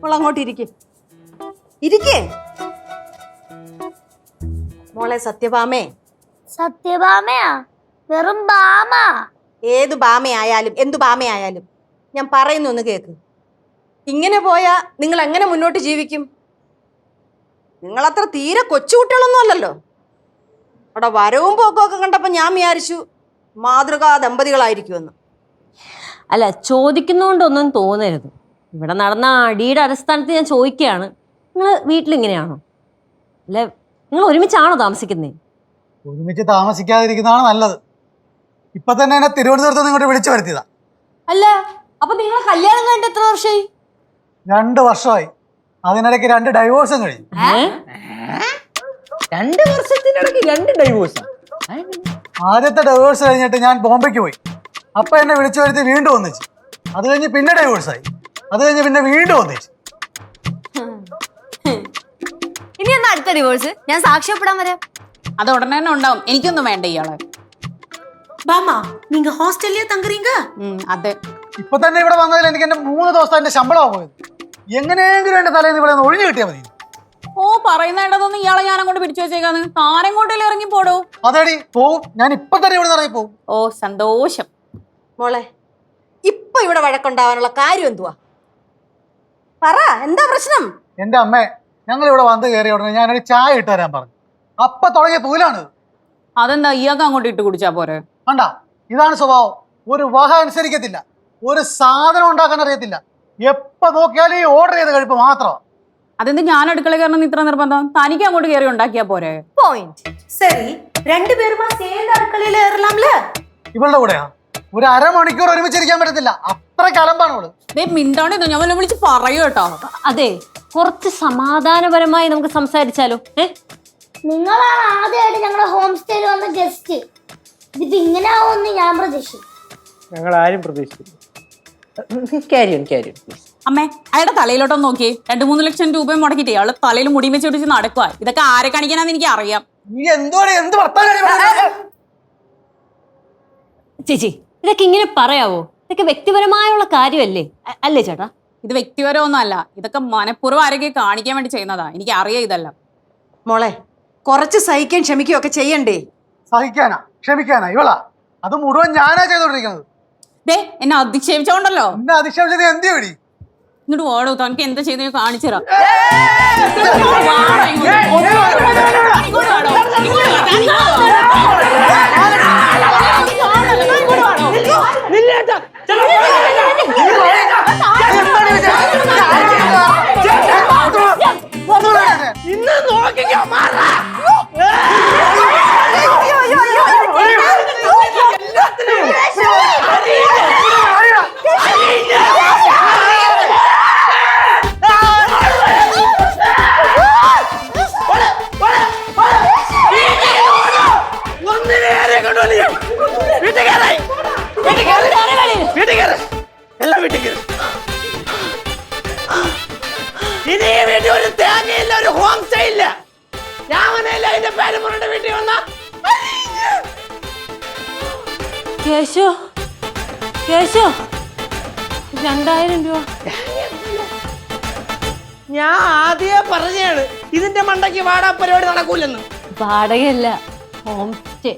മോൾ അങ്ങോട്ട് ഇരിക്കേ. ഇരിക്കേ. മോളെ സത്യഭാമേ. സത്യഭാമയാ? വെറും ബാമ ഏത് ബാമയായാലും എന്തു ബാമയായാലും ഞാൻ പറയുന്നു ഒന്ന് കേക്ക്. ഇങ്ങനെ പോയാ നിങ്ങൾ എങ്ങനെ മുന്നോട്ട് ജീവിക്കും? നിങ്ങളത്ര തീരെ കൊച്ചുകുട്ടികളൊന്നും അല്ലല്ലോ. അവിടെ വരവും പോക്കും ഒക്കെ കണ്ടപ്പോൾ ഞാൻ വിചാരിച്ചു മാതൃകാ ദമ്പതികളായിരിക്കുമെന്ന് അല്ല ചോദിക്കുന്നോണ്ടൊന്നും തോന്നരുത്. ഇവിടെ നടന്ന അടിയുടെ അടിസ്ഥാനത്തിൽ ഞാൻ ചോദിക്കുകയാണ് നിങ്ങൾ വീട്ടിലിങ്ങനെയാണോ? അല്ലെ നിങ്ങൾ ഒരുമിച്ചാണോ താമസിക്കുന്നത് ഒരുമിച്ച് താമസിക്കാതിരിക്കുന്നതാണ് നല്ലത്. ഇപ്പൊ തന്നെ എന്നെ തിരുവനന്തപുരത്ത് നിങ്ങോട്ട് ഇങ്ങോട്ട് വിളിച്ചു വരുത്തിയതാ. അല്ല അപ്പൊ നിങ്ങൾ കല്യാണം കഴിഞ്ഞിട്ട് എത്ര വർഷമായി രണ്ട് വർഷമായി. അതിനിടയ്ക്ക് രണ്ട് ഡൈവോഴ്സും കഴിഞ്ഞു. രണ്ട് വർഷത്തിനിടയ്ക്ക് രണ്ട് ഡൈവോഴ്സ് ആദ്യത്തെ ഡൈവോഴ്സ് കഴിഞ്ഞിട്ട് ഞാൻ ബോംബെക്ക് പോയി. അപ്പൊ എന്നെ വിളിച്ചു വരുത്തി വീണ്ടും ഒന്നിച്ചു. അത് കഴിഞ്ഞ് പിന്നെ ഡൈവോഴ്സായി അത് കഴിഞ്ഞ് പിന്നെ വീണ്ടും ഒന്നിച്ച് ഇനി എന്നാ അടുത്ത ഡിവോഴ്സ് ഞാൻ സാക്ഷ്യപ്പെടാൻ വരാം അത് ഉടനെ തന്നെ ഉണ്ടാവും എനിക്കൊന്നും വേണ്ട ഇയാളെ பாமா நீங்க ஹாஸ்டல்லயே தங்குறீங்க ഉം, അതെ ഇപ്പൊ തന്നെ ഇവിടെ വന്നതിൽ എനിക്ക് എന്റെ മൂന്ന് ദിവസം എന്റെ ശമ്പളമാണ് പോയത് എങ്ങനെയെങ്കിലും എന്റെ തലേന്ന് ഇവിടെ നിന്ന് ഒഴിഞ്ഞു കിട്ടിയാൽ മതി ഓ പറയുന്ന ഇടതൊന്നും ഇയാളെ ഞാൻ അങ്ങോട്ട് പിടിച്ചു വെച്ചേക്കാന്ന് താരം കൊണ്ടല്ലേ ഇറങ്ങി പോടോ അതേടി പോവും ഞാൻ ഇപ്പൊ തന്നെ ഇവിടെ നിന്ന് ഇറങ്ങി പോവും ഓ സന്തോഷം മോളെ ഇപ്പൊ ഇവിടെ വഴക്കുണ്ടാവാനുള്ള കാര്യം എന്തുവാ പറ എന്താ പ്രശ്നം? എന്റെ അമ്മേ ഞങ്ങൾ ഇവിടെ വന്ന് കയറിയ ഉടനെ ഞാനൊരു ചായ ഇട്ട് തരാൻ പറഞ്ഞു. അപ്പൊ തുടങ്ങിയ പൂലാണ് അതെന്താ ഇയാൾക്ക് അങ്ങോട്ട് ഇട്ട് കുടിച്ചാ പോരെ? വേണ്ട ഇതാണ് സ്വഭാവം. ഒരു വക അനുസരിക്കത്തില്ല. ഒരു സാധനം ഉണ്ടാക്കാൻ അറിയത്തില്ല. എപ്പ നോക്കിയാലും ഈ ഓർഡർ ചെയ്ത കഴിപ്പ് മാത്രം. അതെന്ത് ഞാൻ അടുക്കള കയറണം ഇത്ര നിർബന്ധം? തനിക്ക് അങ്ങോട്ട് കയറി ഉണ്ടാക്കിയാ പോരെ? പോയിന്റ് ശരി രണ്ടുപേരും ഇവളുടെ കൂടെയാ? ഒരു അരമണിക്കൂർ ഒരുമിച്ചിരിക്കാൻ പറ്റത്തില്ല. അത്ര കലമ്പാണ് അവൾ. ദേ മിണ്ടാണ്ട് ഞാൻ വല്ല വിളിച്ച് പറയൂ കേട്ടോ. അതെ കുറച്ച് സമാധാനപരമായി നമുക്ക് സംസാരിച്ചാലോ? ഏ? നിങ്ങളാണ് ആദ്യമായിട്ട് ഞങ്ങളുടെ ഹോം സ്റ്റേയിൽ വന്ന ഗസ്റ്റ് ഇതിപ്പോ ഇങ്ങനെ ആവുമെന്ന് ഞാൻ പ്രതീക്ഷിച്ചു ഞങ്ങൾ ആരും പ്രതീക്ഷിച്ചില്ല കാര്യം കാര്യം അമ്മേ അയാളുടെ തലയിലോട്ടൊന്ന് നോക്കിയേ. രണ്ട് മൂന്ന് ലക്ഷം രൂപയും മുടക്കിയിട്ട്. അയാൾ തലയിൽ മുടി വെച്ച് പിടിച്ച് നടക്കുക ഇതൊക്കെ ആരെ കാണിക്കാനാന്ന് എനിക്ക് അറിയാം നീ എന്തോടെ എന്ത് വർത്താനം ചേച്ചി ഇതൊക്കെ ഇങ്ങനെ പറയാവോ? ഇതൊക്കെ വ്യക്തിപരമായുള്ള കാര്യമല്ലേ? അല്ലേ ചേട്ടാ? ഇത് വ്യക്തിപരമൊന്നും അല്ല ഇതൊക്കെ മനഃപൂർവം ആരോഗ്യം കാണിക്കാൻ വേണ്ടി ചെയ്യുന്നതാ. എനിക്ക് അറിയാം ഇതെല്ലാം. മോളെ കുറച്ച് സഹിക്കാൻ ക്ഷമിക്കുകയൊക്കെ ചെയ്യണ്ടേ? സഹിക്കാനാ. ക്ഷമിക്കാനാ. ഇവളാ. അത് മുഴുവൻ ഞാനാ ചെയ്തോണ്ടിരിക്കുന്നത് ദേ എന്നെ അധിക്ഷേപിച്ചോണ്ടല്ലോ എന്നെ അധിക്ഷേപിച്ചത് എന്ത് വേടി? ഇങ്ങോട്ട് ഓടോ തനിക്ക് എന്താ ചെയ്തെന്ന് കാണിച്ചു തരാം. വീട്ടിൽ കയറി വീട്ടിൽ amarra! എല്ലാം ഇനി വീട്ടിൽ ഒരു തേങ്ങയില്ല ഒരു ഹോം സ്റ്റേ ഇല്ല രാമനല്ല എന്റെ പേര് പറഞ്ഞിട്ട് വീട്ടിൽ വന്ന? കേശു കേശു രണ്ടായിരം രൂപ. ഞാൻ ആദ്യമേ പറഞ്ഞാണ് ഇതിന്റെ മണ്ടയ്ക്ക് വാടാ പരിപാടി നടക്കൂലെന്ന് വാടകയല്ല ഹോം സ്റ്റേ.